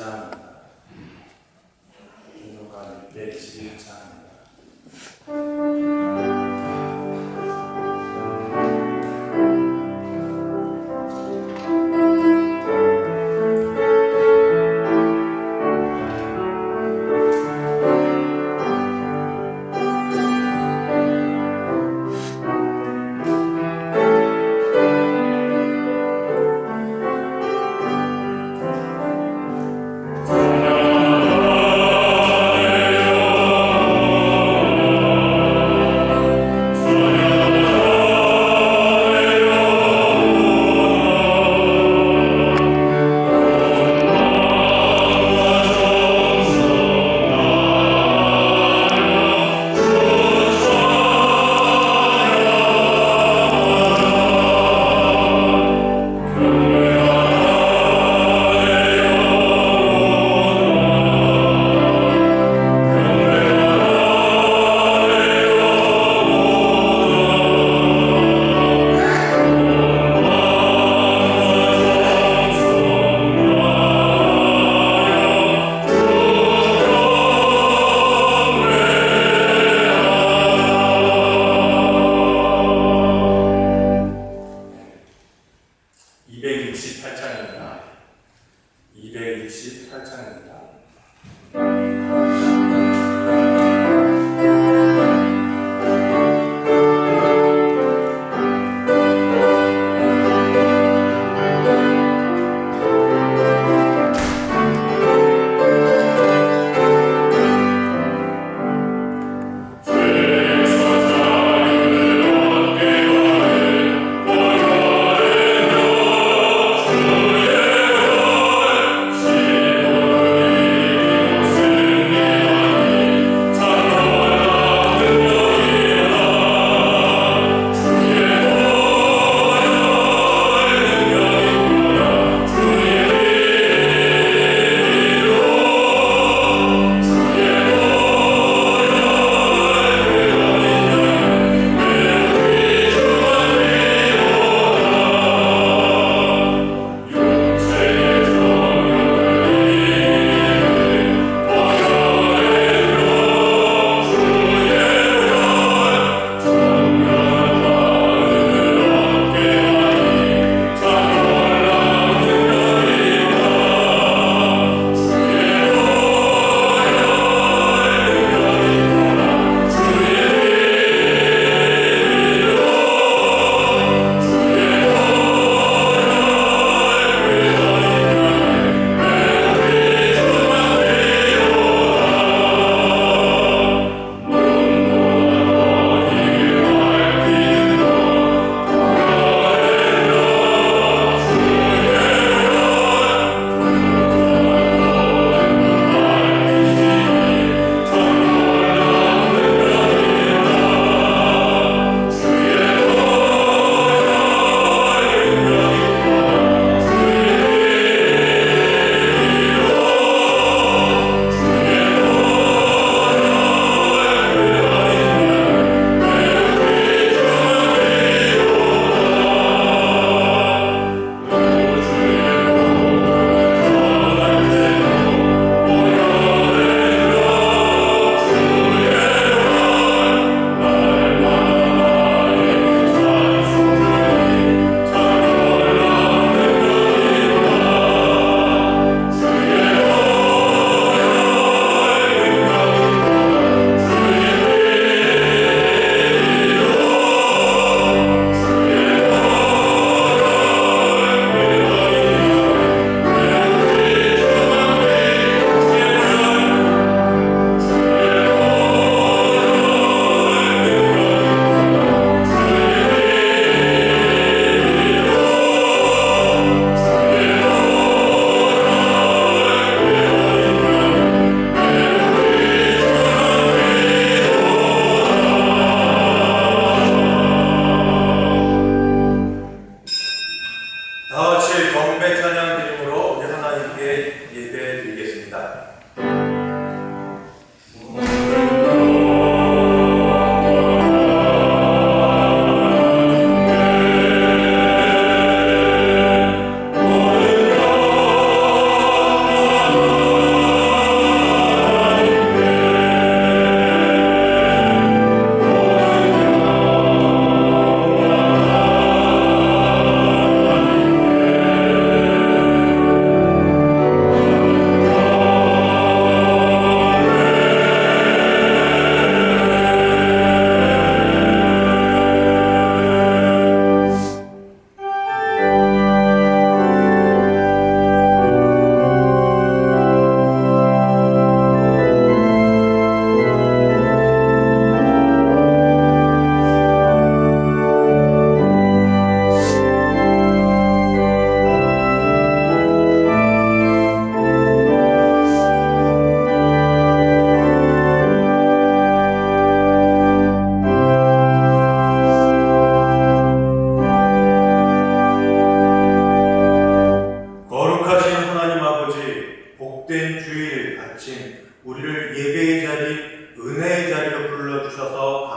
した。天の神で、地に挟ん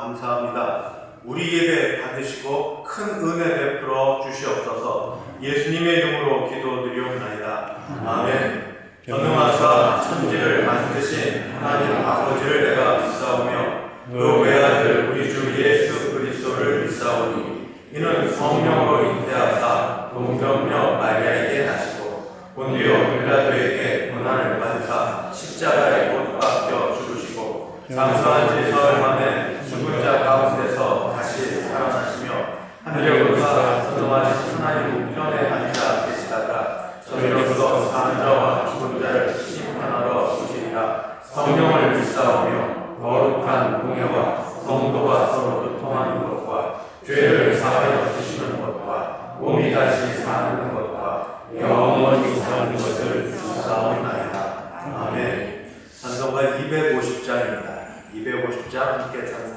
감사합니다. 우리 예배 받으시고 큰 은혜 베풀어 주시옵소서 예수님의 이름으로 기도드리옵나이다. 아멘. 전능하사 천지를 만드신 하나님 아버지를 내가 믿사오며 그 외아들 우리 주 예수 그리스도를 믿사오니 이는 성령으로 잉태하사 동정녀 마리아에게 나시고 본디오 빌라도에게 고난을 받으사 십자가에 못 박혀 죽으시고 장수한 지 사흘 만에 사는 것을 믿사옵나이다. 아멘. 찬송가 250장입니다. 250장 함께 찬송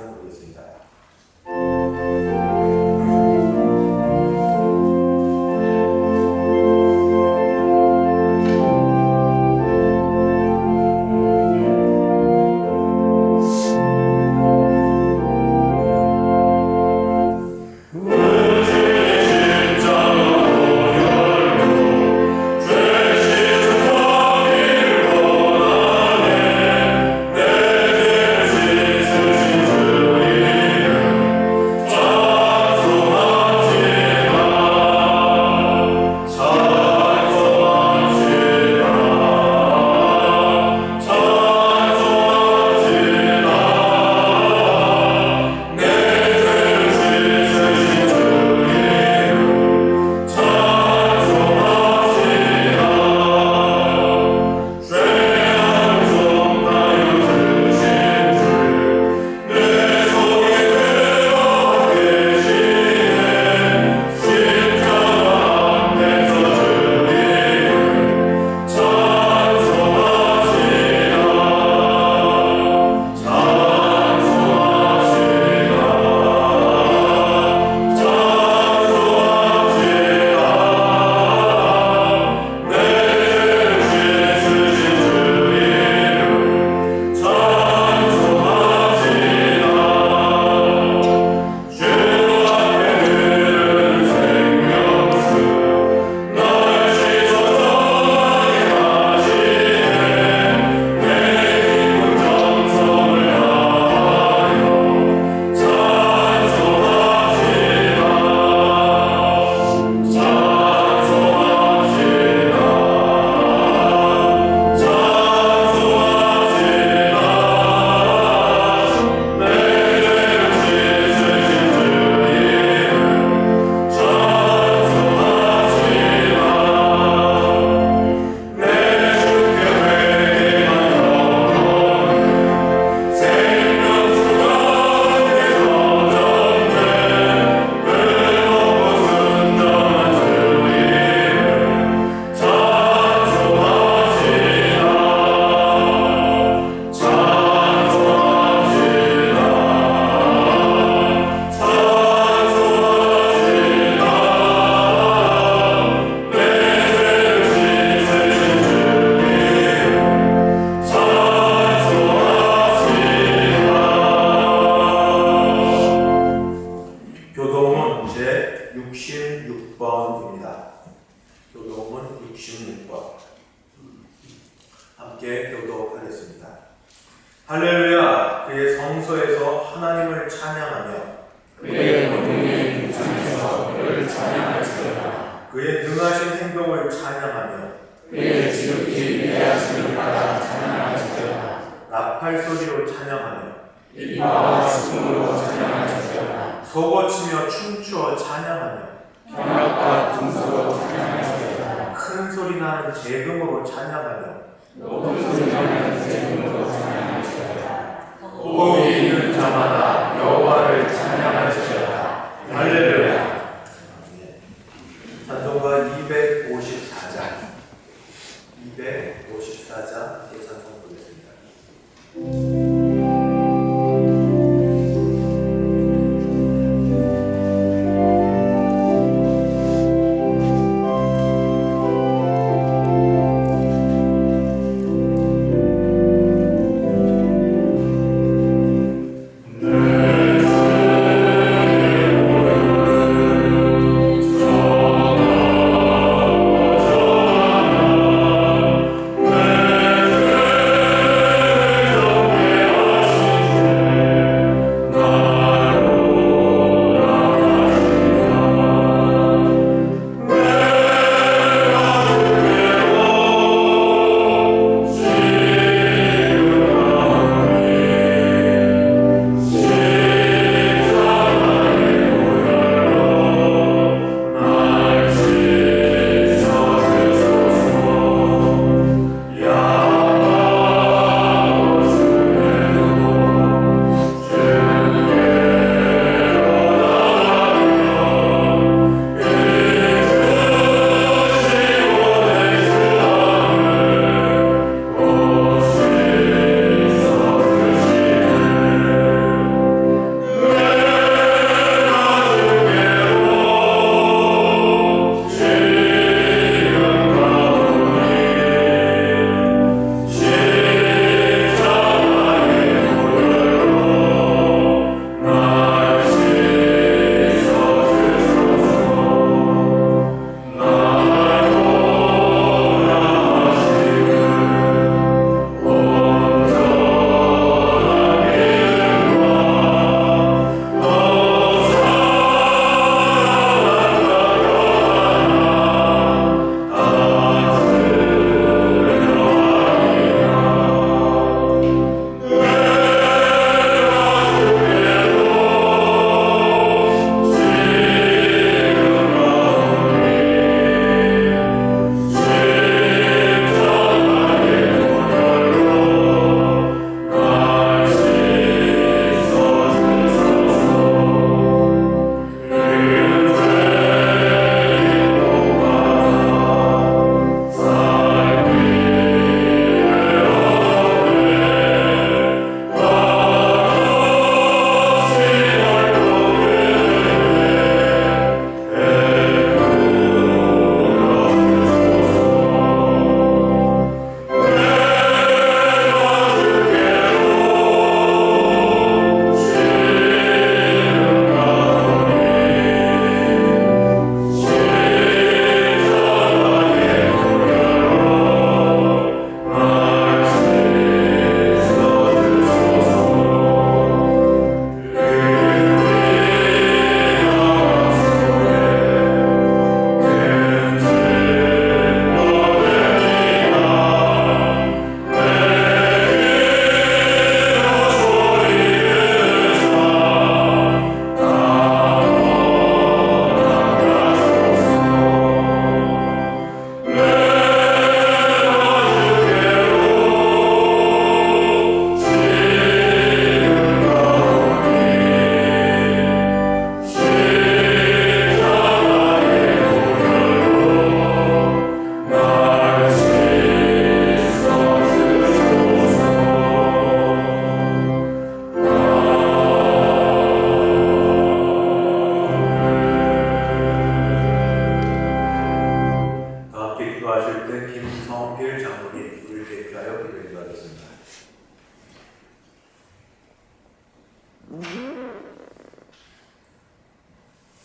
나는 재금으로 찬양하며 높은 나는 제중으로 찬양할지어다. 복이 있는 자마다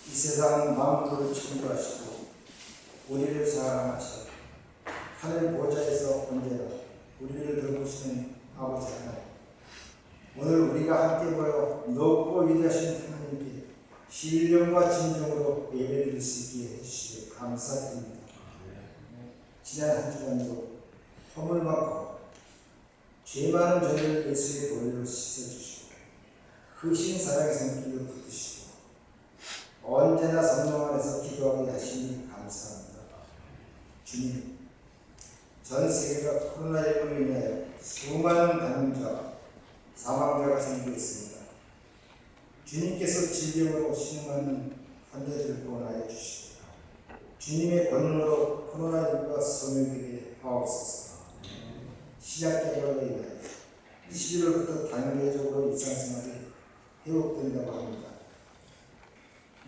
이 세상 만물을 창조하시고 우리를 사랑하시고 하늘 보좌에서 언제나 우리를 돌보시는 아버지 하나님 오늘 우리가 함께 모여 높고 위대하신 하나님께 신령과 진정으로 예배드릴 수 있게 해주시기 감사드립니다. 지난 한 주간도 허물 많고 죄 많은 저희를 예수의 보혈로 씻어주시고 크신 사랑의 손길로 붙드시고 언제나 성령 안에서 기도하게 하시니 감사합니다. 주님, 전 세계가 코로나19로 인하여 수많은 감염자, 사망자가 생기고 있습니다. 주님께서 질병으로 신음하는 환자들을 구원하여 주시고 주님의 권능으로 코로나19가 소멸되게 하옵소서. 시작 개발로 인하여 11월부터 단계적으로 일상생활이 회복된다고 합니다.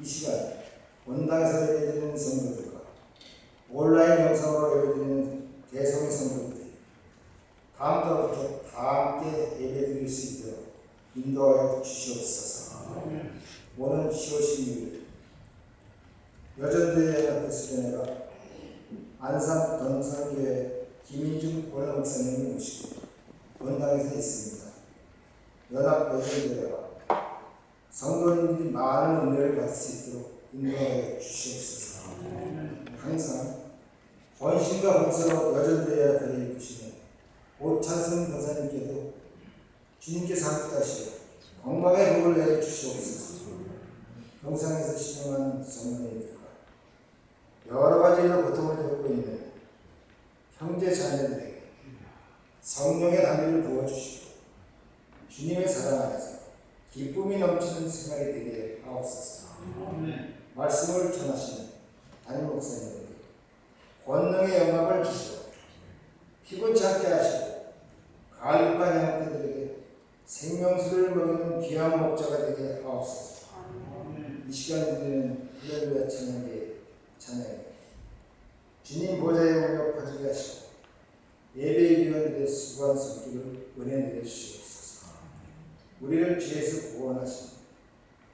이 시간 원당에서 예배드리는 성도들과 온라인 영상으로 예배드리는 대성 성도들이 다음 달부터 다 함께 예배드릴 수 있도록 인도하여 주시옵소서. 오는 10월 16일 여전대회 연합회 수련회가 안산 don산교회 김인중 원로 목사님을 모시고 원당에서 있습니다. 연합 여전대회와 성도님들이 많은 은혜를 받을 수 있도록 인도하여 주시옵소서. 항상 헌신과 봉사로 여전대회와 그를 이끄시는 오찬승 권사님께도 주님께서 함께하시고 건강의 복을 내려 주시옵소서. 병상에서 신용한 성도님들과 여러 가지 로 고통을 겪고 있는 형제 자녀들에게 성령의 담임을 부어주시고 주님의 사랑 안에서 기쁨이 넘치는 생활이 되게 하옵소서. 말씀을 전하시는 담임 목사님에게 권능의 영광을 주시고 피곤치 않게 하시고 가을과 양떼들에게 생명수를 먹이는 귀한 목자가 되게 하옵소서. 이 시간에 드리는 할렐루야 찬양의 찬양에 주님 보좌에 올려 퍼지게 하시고 예배의 위원들의 수고한 손길을 은혜 내려주시옵소서. 우리를 죄에서 구원하신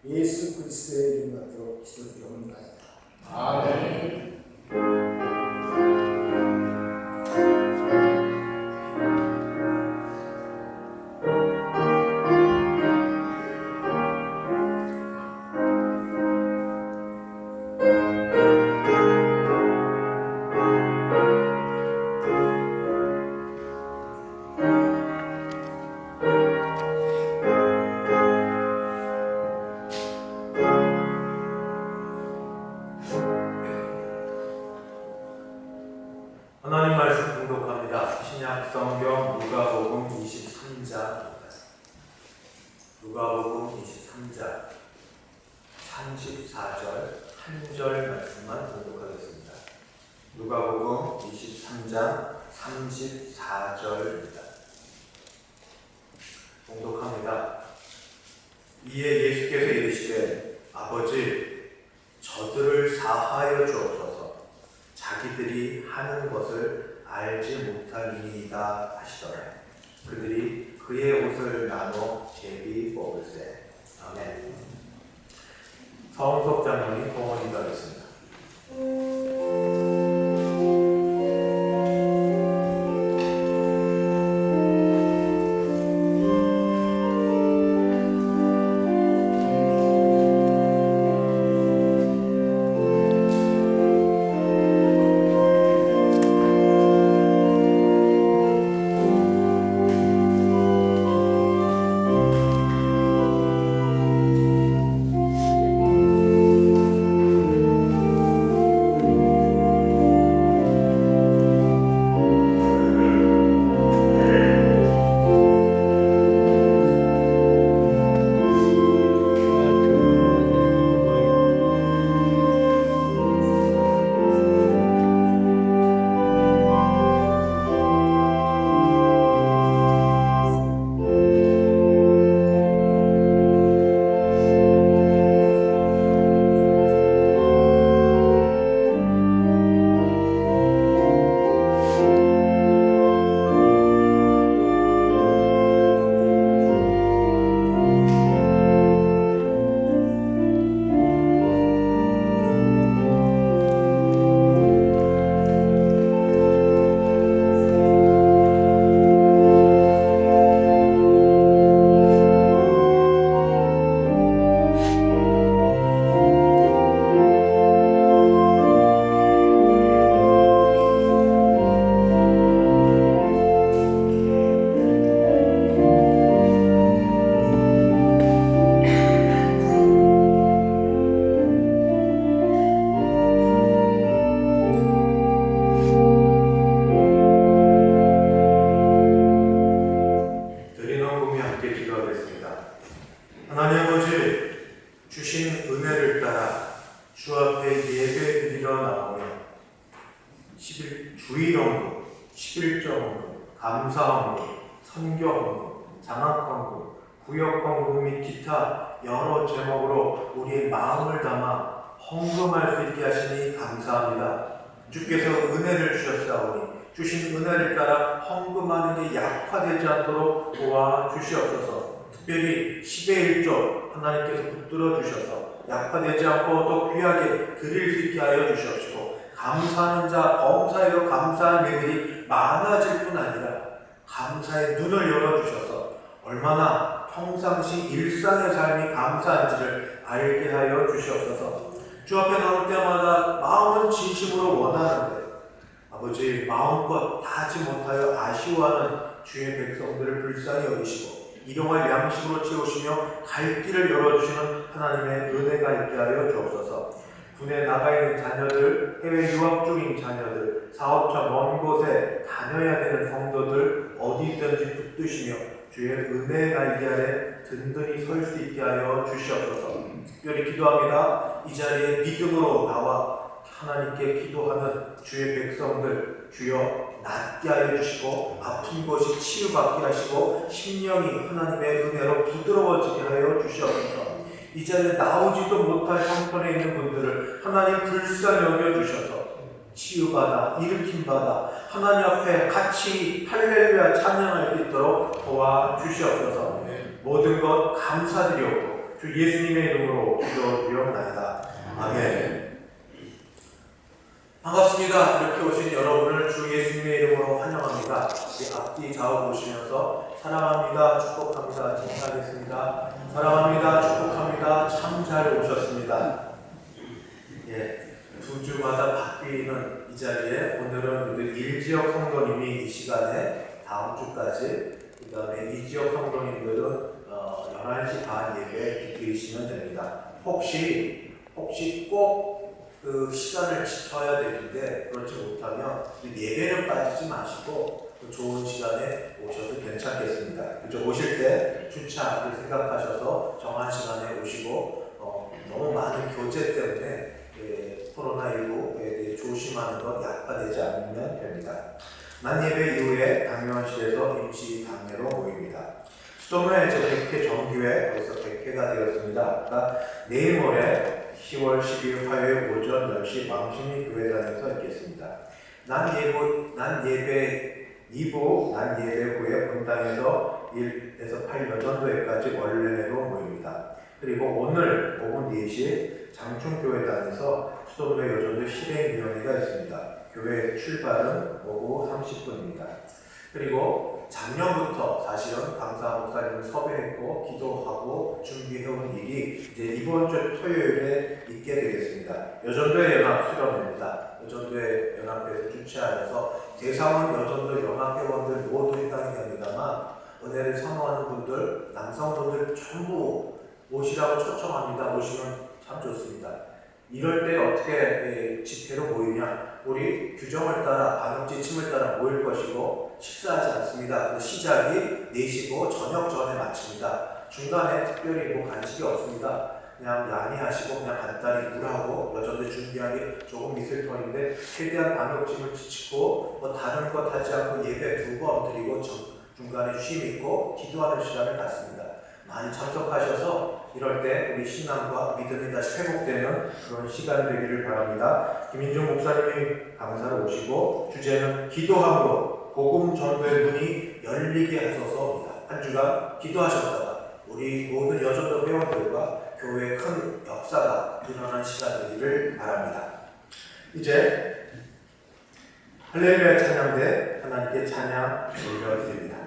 예수 그리스도의 이름 받들어 기도드리옵나이다. 아멘. 헌금할 수 있게 하시니 감사합니다. 주께서 은혜를 주셨사오니 주신 은혜를 따라 헌금하는 게 약화되지 않도록 도와 주시옵소서. 특별히 10의 1조 하나님께서 붙들어 주셔서 약화되지 않고 또 귀하게 드릴 수 있게 하여 주시옵시고 감사하는 자 범사에도 감사한 일들이 많아질 뿐 아니라 감사의 눈을 열어 주셔서 얼마나 평상시 일상의 삶이 감사한지를 알게 하여 주시옵소서. 주 앞에 나올 때마다 마음은 진심으로 원하는데 아버지 마음껏 다 하지 못하여 아쉬워하는 주의 백성들을 불쌍히 여기시고 일용할 양식으로 채우시며 갈 길을 열어주시는 하나님의 은혜가 있게 하여 주옵소서. 군에 나가 있는 자녀들, 해외 유학 중인 자녀들, 사업처 먼 곳에 다녀야 되는 성도들 어디든지 붙드시며 주의 은혜의 날개 아래 든든히 설 수 있게 하여 주시옵소서. 특별히 기도합니다. 이 자리에 믿음으로 나와 하나님께 기도하는 주의 백성들 주여 낫게 하여 주시고 아픈 곳이 치유받게 하시고 심령이 하나님의 은혜로 부드러워지게 하여 주시옵소서. 이 자리에 나오지도 못할 형편에 있는 분들을 하나님 불쌍히 여겨 주셔서 치유받아 일으킴받아 하나님 앞에 같이 할렐루야 찬양할 수 있도록 도와 주시옵소서. 모든 것 감사드리옵고 주 예수님의 이름으로 기도드리옵나이다. 아멘. 반갑습니다. 이렇게 오신 여러분을 주 예수님의 이름으로 환영합니다. 앞뒤 좌우 보시면서 사랑합니다. 축복합니다. 칭찬하겠습니다. 사랑합니다. 축복합니다. 참 잘 오셨습니다. 예, 두 주마다 바뀌는 이 자리에 오늘은 우리 일지역 성도님이 이 시간에 다음 주까지 그 다음에 이 지역 성도님들은 어, 11시 반 예배에 기대시면 됩니다. 혹시 혹시 꼭 그 시간을 지켜야 되는데 그렇지 못하면 예배는 빠지지 마시고 또 좋은 시간에 오셔도 괜찮겠습니다. 그죠? 오실 때 주차를 생각하셔서 정한 시간에 오시고 어, 너무 많은 교제 때문에 예, 코로나19에 대해 조심하는 것 약화되지 않으면 됩니다. 만 예배 이후에 당면실에서 임시 당례로 모입니다. 수도문에 이제 100회 정규회 벌써 100회가 되었습니다. 그러니까 내일 모레 10월 12일 화요일 오전 10시 망신리 교회단에서 있겠습니다. 난 예보, 난 예배 2부, 난 예배 후에 본당에서 1에서 8 여 전도회까지 원래로 모입니다. 그리고 오늘 오후 4시 장충교회단에서 수도문의 여전도 실행위원회가 있습니다. 교회 출발은 오후 30분입니다. 그리고 작년부터 사실은 강사 목사님을 섭외했고 기도하고 준비해온 일이 이제 이번 주 토요일에 있게 되겠습니다. 여전도의 연합 수련회입니다. 여전도의 연합회에서 주최하여서 대상은 여전도 연합회원들 모두 해당이 됩니다만 은혜를 선호하는 분들, 남성분들 전부 오시라고 초청합니다. 오시면 참 좋습니다. 이럴 때 어떻게 예, 집회로 모이냐? 우리 규정을 따라 반응 지침을 따라 모일 것이고 식사하지 않습니다. 그 시작이 4시고 저녁 전에 마칩니다. 중간에 특별히 뭐 간식이 없습니다. 그냥 양해하시고 그냥 간단히 물하고 여전히 준비하기 조금 있을 터인데 최대한 방역짐을 지치고 뭐 다른 것 하지 않고 예배 두 번 드리고 중- 중간에 쉼 있고 기도하는 시간을 갖습니다. 많이 참석하셔서 이럴 때 우리 신앙과 믿음이 다시 회복되는 그런 시간 되기를 바랍니다. 김인중 목사님이 강사로 오시고 주제는 기도함으로 복음 전도의 문이 열리게 하소서입니다. 한 주간 기도하셨다가 우리 모든 여전도 회원들과 교회의 큰 역사가 일어난 시간 되기를 바랍니다. 이제 할렐루야 찬양대 하나님께 찬양 올려드립니다.